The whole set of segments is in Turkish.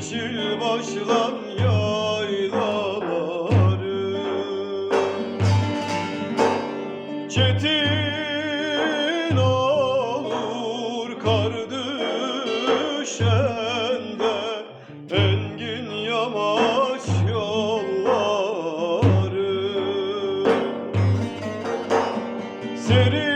Yeşil başlan yaylaları. Çetin olur kar Engin yamaç yolları. Serin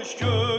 düşkün.